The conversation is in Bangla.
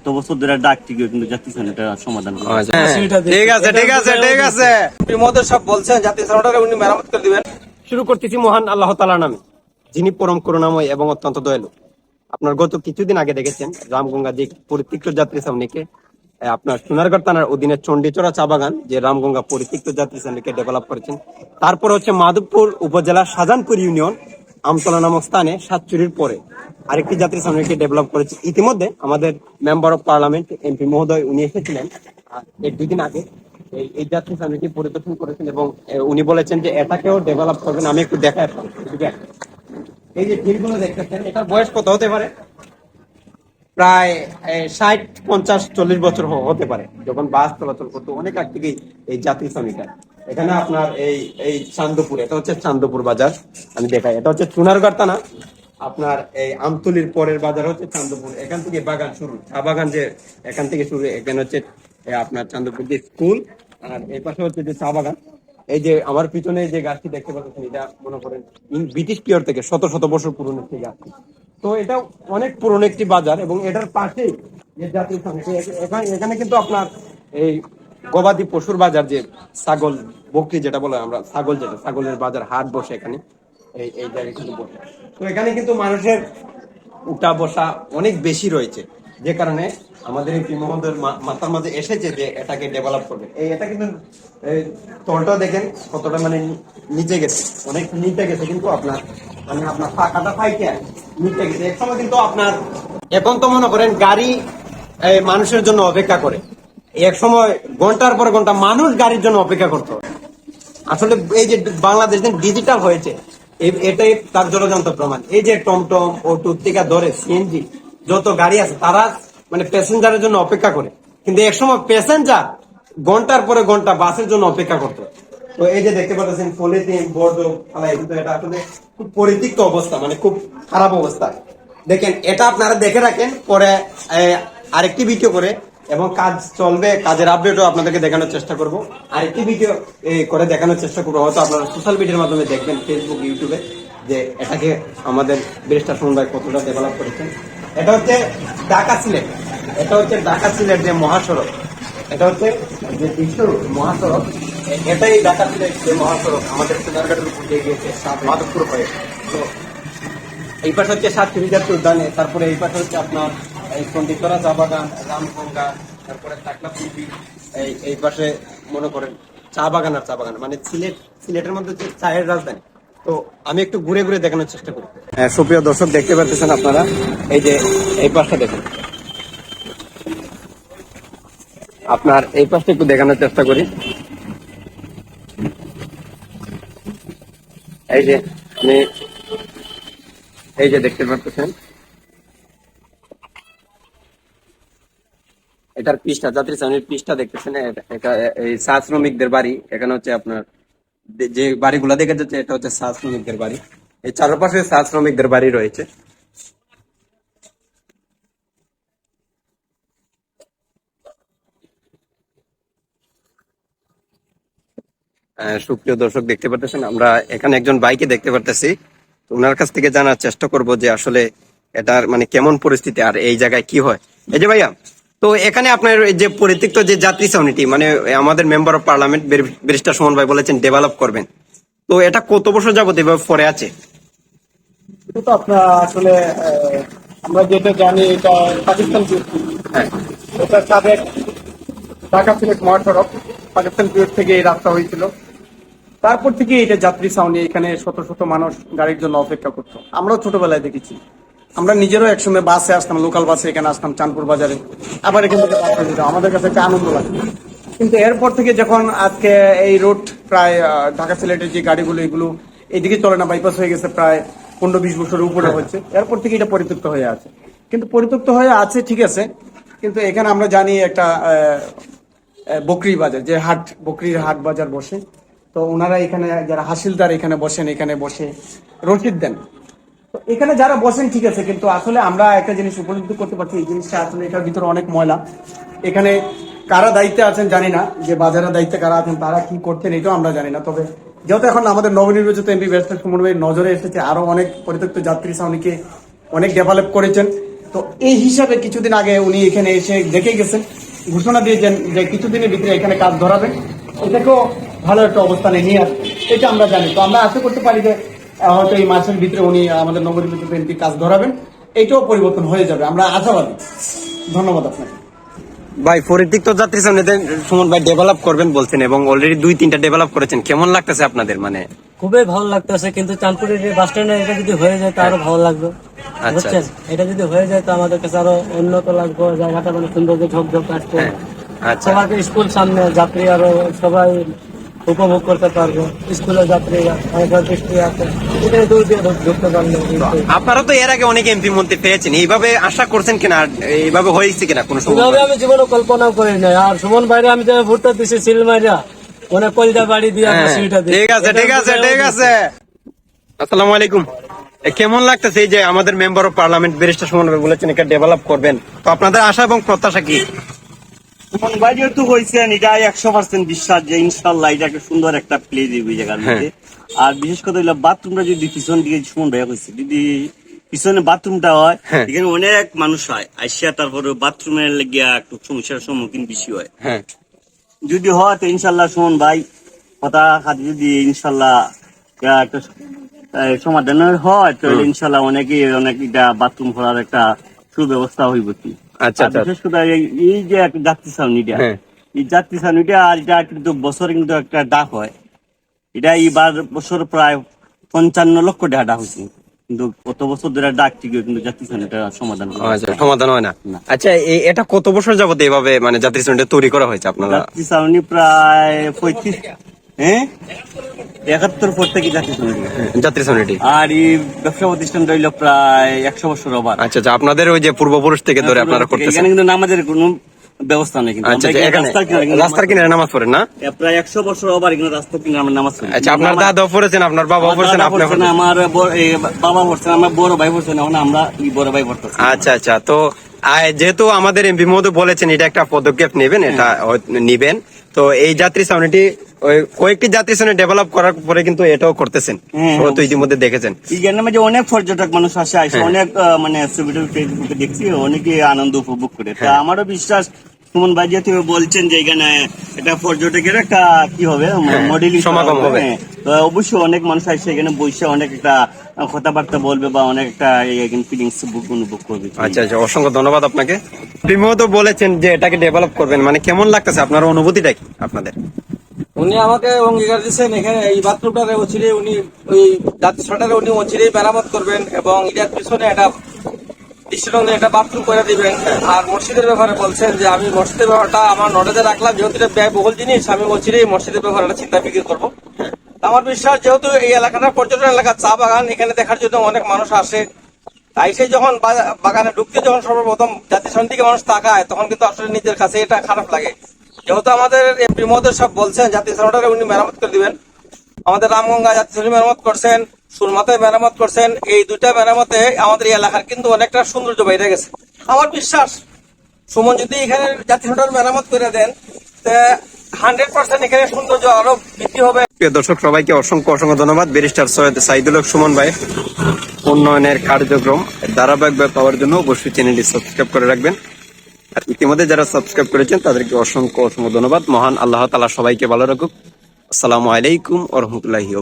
কত বছর ধরে ডাক টিকে কিন্তু যাচ্ছেন এটা সমাধান করে আচ্ছা, ঠিক আছে ঠিক আছে ঠিক আছে। মধ্যে সব বলছেন জাতীয় সনদটা উনি মেরামত করে দিবেন। শুরু করতেছি মহান আল্লাহ তাআলার নামে যিনি পরম করুণাময় এবং অত্যন্ত দয়ালু। আপনার গত কিছুদিন আগে দেখেছেন রামগঙ্গা যে পরিত্যক্ত যাত্রী সামনেকে আপনার সোনারগড় থানার অধীনে চণ্ডীচড়া চা বাগান যে রামগঙ্গা পরিত্যক্ত যাত্রী সামনেকে ডেভেলপ করেছেন। তারপর হচ্ছে মাধবপুর উপজেলার শাহজাহানপুর ইউনিয়ন আমতলা নামক স্থানে সাতচুরির পরে আরেকটি যাত্রী সামনেকে ডেভেলপ করেছে। ইতিমধ্যে আমাদের মেম্বার অফ পার্লামেন্ট এমপি মহোদয়, উনি এসেছিলেন। এক দুদিন আগে এই যাত্রী সামনেটি পরিদর্শন করেছেন এবং উনি বলেছেন যে এটাকেও ডেভেলপ করবেন। আমি একটু। এদিকে এই যে টিমগুলো দেখতেছেন, এটার বয়স কত হতে পারে? প্রায় ষাট, পঞ্চাশ, চল্লিশ বছর হতে পারে। যখন বাস চলাচল করতো, অনেক আগ থেকেই এই যাত্রী শ্রমিকরা। এখানে আপনার এই এই চান্দপুর, এটা হচ্ছে চান্দপুর বাজার, আমি দেখাই। এটা হচ্ছে চুনারগড় থানা। আপনার এই আমতলির পরের বাজার হচ্ছে চান্দপুর। এখান থেকে বাগান শুরু, চা বাগান যে এখান থেকে শুরু, এখানে হচ্ছে আপনার চান্দপুর যে স্কুল, আর এই পাশে হচ্ছে যে চা বাগান। এই যে আমার পিছনে যে গাছটি দেখতে পাচ্ছেন, এটা মনে করেন ব্রিটিশ পিরিয়ড থেকে, শত শত বছর পুরনো একটি গাছ তো এটা অনেক পুরনো একটি বাজার এবং এটার পাশেই যে জাতীয় এখানে কিন্তু আপনার এই গবাদি পশুর বাজার যে ছাগল বকরি যেটা বলে আমরা, ছাগল যেটা, ছাগলের বাজার হাট বসে এখানে। এই এই জায়গায় বসে। তো এখানে কিন্তু মানুষের উঠা বসা অনেক বেশি রয়েছে। যে কারণে আমাদের এই মহোদয়ের মাথার মাঝে এসেছে যে এটাকে ডেভেলপ করবে। এই, এটা কিন্তু তলটা দেখেন কতটা মানে নিচে গেছে। অনেক নিচে গেছে কিন্তু আপনার মানে আপনার ফাঁকাটা পাইতে নিচে গেছে। এক সময় কিন্তু আপনার, এখন তো মনে করেন গাড়ি মানুষের জন্য অপেক্ষা করে। এক সময় ঘণ্টার পর ঘণ্টা মানুষ গাড়ির জন্য অপেক্ষা করতো। আসলে এই যে বাংলাদেশ ডিজিটাল হয়েছে এটাই তার জলযন্ত্র প্রমাণ। এই যে টমটম ও টুত্তিকা ধরে সিএনজি যত গাড়ি আছে, তারা মানে প্যাসেঞ্জারের জন্য অপেক্ষা করে। কিন্তু এক সময় প্যাসেঞ্জার ঘণ্টার পরে ঘণ্টা বাসের জন্য অপেক্ষা করতো। তো এই যে দেখতে পাচ্ছেন, পলিথিন ফালাই কিন্তু এটা আসলে খুব পরিতিক্ত অবস্থা মানে খুব খারাপ অবস্থা। দেখেন, এটা আপনারা দেখে রাখেন, পরে আরেকটি ভিডিও করে এবং কাজ চলবে, কাজের আপডেটও আপনাদেরকে দেখানোর চেষ্টা করব। আরেকটি ভিডিও করে দেখানোর চেষ্টা করব। হয়তো আপনারা সোশ্যাল মিডিয়ার মাধ্যমে দেখবেন ফেসবুক ইউটিউবে যে এটাকে আমাদের ব্রিজটা সমুদায় কতটা ডেভেলপ করেছেন। এটা হচ্ছে ঢাকা সিলেট। এটা হচ্ছে ঢাকা সিলেট যে মহাসড়ক। এটা হচ্ছে যে বিশ্ব মহাসড়ক। এটাই ঢাকা সিলেট যে মহাসড়ক। আমাদের সোনারঘাটের উপর দিয়ে গিয়েছে মাধবপুর হয়ে। তো এই পাশে হচ্ছে সাতচুরি জাতীয় উদ্যানে, তারপরে এই পাশে হচ্ছে আপনার এই চন্ডিতরা চা বাগান রামগঙ্গা, তারপরে টাকলাপুরি এই এই পাশে মনে করেন চা বাগান আর চা বাগান মানে সিলেট, সিলেটের মধ্যে হচ্ছে চায়ের রাজধানী। তো আমি একটু ঘুরে ঘুরে দেখানোর চেষ্টা করি। হ্যাঁ সুপ্রিয় দর্শক, দেখতে পাচ্ছেন আপনারা? এই যে এই পাশটা দেখুন। আপনার এই পাশটা একটু দেখানোর চেষ্টা করি। এই যে আমি এই যে দেখতে পাচ্ছেন এটার পৃষ্ঠা, যাত্রী শ্রেণির পিসটা দেখতেছেন এই চা শ্রমিকদের বাড়ি, এখানে হচ্ছে আপনার যে- বাড়িগুলা দেখা যাচ্ছে এটা হচ্ছে চা শ্রমিকদের বাড়ি। এই চারপাশে চা শ্রমিকদের বাড়ি রয়েছে। সুপ্রিয় দর্শক, দেখতে পাচ্ছেন আমরা এখানে একজন বাইকে দেখতে পারতেছি। ওনার কাছ থেকে জানার চেষ্টা করব যে আসলে এটার মানে কেমন পরিস্থিতি আর এই জায়গায় কি হয়। এই যে ভাইয়া তো এখানে আপনার যে পরিত্যক্ত যে যাত্রী ছাউনিটি মানে আমাদের member of parliament barrister Suman ভাই বলেছেন ডেভেলপ করবেন। তো এটা কত বছর যাবত এভাবে পরে আছে? তো আপনার আসলে আমরা যেটা জানি এটা পাকিস্তান হ্যাঁ। এটা সাবেক ঢাকা সিলেট মহাসড়ক পাকিস্তান পিরিয়ড থেকে এই রাস্তা হয়েছিল। তারপর থেকে এটা যাত্রী ছাউনি এখানে শত শত মানুষ গাড়ির জন্য অপেক্ষা করতো। আমরাও ছোটবেলায় দেখেছি। আমরা নিজেরও একসময় বাসে আসতাম লোকাল বাসে এখানে আসতাম চাঁদপুর বাজারে। আবার এখান থেকে বাসে যেতাম। আমাদের কাছে একটা আনন্দ লাগে। কিন্তু এরপর থেকে যখন আজকে এই রোড প্রায় ঢাকা সিলেটের যে গাড়িগুলো এগুলো এইদিকে চলে না বাইপাস হয়ে গেছে প্রায় পনেরো বিশ বছরের উপরে হচ্ছে। এরপর থেকে এটা পরিত্যক্ত হয়ে আছে। কিন্তু পরিত্যক্ত হয়ে আছে ঠিক আছে। কিন্তু এখানে আমরা জানি একটা বকরি বাজার যে হাট বকরির হাট বাজার বসে। তো ওনারা এখানে যারা হাসিলদার এখানে বসেন এখানে বসে। রসিদ দেন। তো এখানে যারা বসেন, ঠিক আছে, কিন্তু আসলে আমরা একটা জিনিস উপলব্ধি করতে পারছি, এই জিনিসটা আসলে এটার ভিতরে অনেক ময়লা। এখানে কারা দায়িত্বে আছেন জানি না, যে বাজারের দায়িত্বে কারা আছেন, তারা কি করছেন এটাও আমরা জানি না। তবে যেহেতু এখন আমাদের নবনির্বাচিত এমপি ব্যস্ত সুমন নজরে এসেছে, আরও অনেক পরিত্যক্ত যাত্রী ছাউনিকে অনেক ডেভেলপ করেছেন। তো এই হিসাবে কিছুদিন আগে উনি এখানে এসে দেখে গেছেন, ঘোষণা দিয়েছেন যে কিছুদিনের ভিতরে এখানে কাজ ধরাবেন এটাকেও ভালো একটা অবস্থানে নিয়ে আসবে, এটা আমরা জানি। তো আমরা আশা করতে পারি যে হয়তো এই মাসের ভিতরে উনি আমাদের নবনির্বাচিত এমপি কাজ ধরাবেন। এটাও পরিবর্তন হয়ে যাবে। আমরা আশাবাদী। ধন্যবাদ আপনাকে। ভাই পরিতিক তো যাত্রী সামনে সুমন ভাই ডেভেলপ করবেন বলছেন এবং অলরেডি দুই তিনটা ডেভেলপ করেছেন। কেমন লাগতেছে আপনাদের মানে? খুবই ভালো লাগতেছে কিন্তু চাঁদপুরের বাস স্ট্যান্ডে এটা যদি হয়ে যায় তো আরও ভালো লাগবে। আচ্ছা, বুঝছেন? এটা যদি হয়ে যায় তো আমাদের কাছে আরও উন্নত লাগবে জায়গাটা মানে সুন্দর যে ঝকঝক আসবে আচ্ছা। সবাইকে স্কুল সামনে যাত্রী আরও সবাই উপভোগ করতে পারবে স্কুলের যাত্রীরা অনেক বৃষ্টি আছে এখানে দূর দিয়ে ঢুকতে পারলে আপনারা তো এর আগে অনেক এমপি মন্ত্রী পেয়েছেন এইভাবে আশা করছেন কিনা? এইভাবে হয়েছে কিনা কোনো আমি জীবনে কল্পনা করি নাই। আর সুমন বাইরে আমি যে ভুট্টা দিছি সিলমাইরা অনেক কলজা বাড়ি দিয়ে হ্যাঁ, দিই ঠিক আছে ঠিক আছে ঠিক আছে। আসসালামু আলাইকুম। কেমন লাগতেছে এই যে আমাদের member of parliament barrister Suman ভাই বলেছেন এটা ডেভেলপ করবেন? তো আপনাদের আশা এবং প্রত্যাশা কি? সুমন ভাই যেহেতু হয়েছেন এটা একশো পার্সেন্ট বিশ্বাস যে ইনশাল্লাহ এটা একটা সুন্দর একটা প্লে দিবে জায়গার মধ্যে। আর বিশেষ করে হইল বাথরুমটা যদি পিছন দিকে সুমন ভাই হয়েছে যদি পিছনে বাথরুমটা হয় হ্যাঁ। এখানে অনেক মানুষ হয় আসিয়া তারপরে বাথরুমের লেগিয়া একটু সমস্যার সম্মুখীন বেশি হয়। হ্যাঁ। যদি হয় তো ইনশাল্লাহ সুমন ভাই কথা খাতে যদি ইনশাল্লাহ একটা আহ, সমাধানের হয় তাহলে ইনশাল্লাহ অনেকে অনেক এটা বাথরুম করার একটা সুব্যবস্থা হইব কি? আচ্ছা, আচ্ছা। বিশেষ করে এই- যে একটা যাত্রী ছাউনিটা হ্যাঁ। এই যাত্রী ছাউনিটা আর এটা কিন্তু বছরে কিন্তু একটা ডাক হয় এটা এইবার বছর প্রায় পঞ্চান্ন লক্ষ টাকা ডাক হয়েছে কিন্তু কত বছর ধরে ডাক ঠিক কিন্তু যাত্রী ছাউনিটা সমাধান আচ্ছা সমাধান হয় না। আচ্ছা এটা কত বছর যাবত এইভাবে মানে যাত্রী শ্রেণীটা তৈরি করা হয়েছে আপনারা যাত্রী ছাউনি প্রায় পঁয়ত্রিশ হ্যাঁ? একাত্তর পর থেকে যাত্রী ছাউনি যাত্রী শ্রেণীটি আর এই ব্যবসা প্রতিষ্ঠান রইল প্রায় একশো বছর ওভার। আচ্ছা আচ্ছা আপনাদের ওই যে পূর্বপুরুষ থেকে ধরে আপনারা করতেছেন। এখানে কিন্তু নামাজের কোনো ব্যবস্থা নেই কিন্তু। আচ্ছা আচ্ছা, রাস্তার কিনারে নামাজ পড়েন না? প্রায় একশো বছর ওভার এখানে রাস্তার কিনারে আমরা নামাজ পড়ি। আচ্ছা আপনার দাদা পড়েছেন আপনার বাবা পড়েছেন আপনি পড়ছে না, আমার বাবা পড়ছেন আমার বড় ভাই পড়ছেন এখন আমরা বড় ভাই পড়তেছি। আচ্ছা আচ্ছা তো যেহেতু আমাদের এমপি মহোদয় বলেছেন এটা একটা পদক্ষেপ নেবেন এটা নিবেন। তো এই যাত্রী সামনেটি কয়েকটি যাত্রী সামনে ডেভেলপ করার পরে কিন্তু এটাও করতেছেন। হ্যাঁ, তো ইতিমধ্যে দেখেছেন। এখানে মাঝে অনেক পর্যটক মানুষ আসে আসে হ্যাঁ। অনেক মানে ছবি টবি ফেসবুকে দেখছি অনেকে আনন্দ উপভোগ করে। হ্যাঁ। তা আমারও বিশ্বাস সুমন ভাই যেহেতু বলছেন যে এখানে এটা পর্যটকের একটা কি হবে মডেলিং হ্যাঁ, সমাগম হবে। তো অবশ্যই অনেক মানুষ আসে এখানে বসে অনেক একটা কথাবার্তা বলবে বা অনেক একটা ফিলিংস অনুভব করবে। আচ্ছা আচ্ছা অসংখ্য ধন্যবাদ আপনাকে। মহোদয় বলেছেন যে এটাকে ডেভেলপ করবেন মানে কেমন লাগতেছে? আপনার অনুভূতিটা কি আপনাদের? উনি আমাকে অঙ্গীকার দিচ্ছেন এখানে এই বাথরুমটারে অচিরে উনি ওই যাত্রী ছটারে উনি অচিরেই মেরামত করবেন এবং এটার পিছনে একটা দৃষ্টিনন্দন একটা বাথরুম করে দিবেন। আর মসজিদের ব্যাপারে বলছেন যে, আমি মসজিদের ব্যাপারটা আমার নলেজে রাখলাম, যেহেতু এটা ব্যয়বহুল জিনিস, আমি অচিরেই মসজিদের ব্যাপারে একটা চিন্তা ফিকির করব। আমার বিশ্বাস, যেহেতু এই এলাকাটা পর্যটন এলাকা, চা বাগান, এখানে দেখার জন্য অনেক মানুষ আসে। তাই সে যখন বাগানে ঢুকতে যখন সর্বপ্রথম জাতীয় সন দিকে মানুষ তাকায়, তখন কিন্তু আসলে নিজের কাছে এটা খারাপ লাগে। যেহেতু আমাদের এমপি মহোদয় সব বলছেন, জাতীয় সনটারে উনি মেরামত করে দিবেন। আমাদের রামগঙ্গা জাতীয় সড়ক মেরামত করছেন সুরমাতায় মেরামত করছেন, এই দুইটা মেরামতে আমাদের এই এলাকার কিন্তু অনেকটা সৌন্দর্য বাইরে গেছে। আমার বিশ্বাস, সুমন, যদি এখানে জাতীয় সড়ক মেরামত করে দেন হান্ড্রেড পার্সেন্ট এখানে সৌন্দর্য আরও বৃদ্ধি হবে। দর্শক, সবাইকে অসংখ্য অসংখ্য ধন্যবাদ। ব্যারিস্টার সৈয়দ সাইদুল সুমন ভাই, উন্নয়নের কার্যক্রম, ধারাবাহিকভাবে পাওয়ার জন্য অবশ্যই চ্যানেলটি সাবস্ক্রাইব করে রাখবেন। আর ইতিমধ্যে যারা সাবস্ক্রাইব করেছেন, তাদেরকে অসংখ্য অসংখ্য ধন্যবাদ। মহান আল্লাহ তালা সবাইকে ভালো রাখুক। আসসালামু আলাইকুম ওরহমতুল্লাহি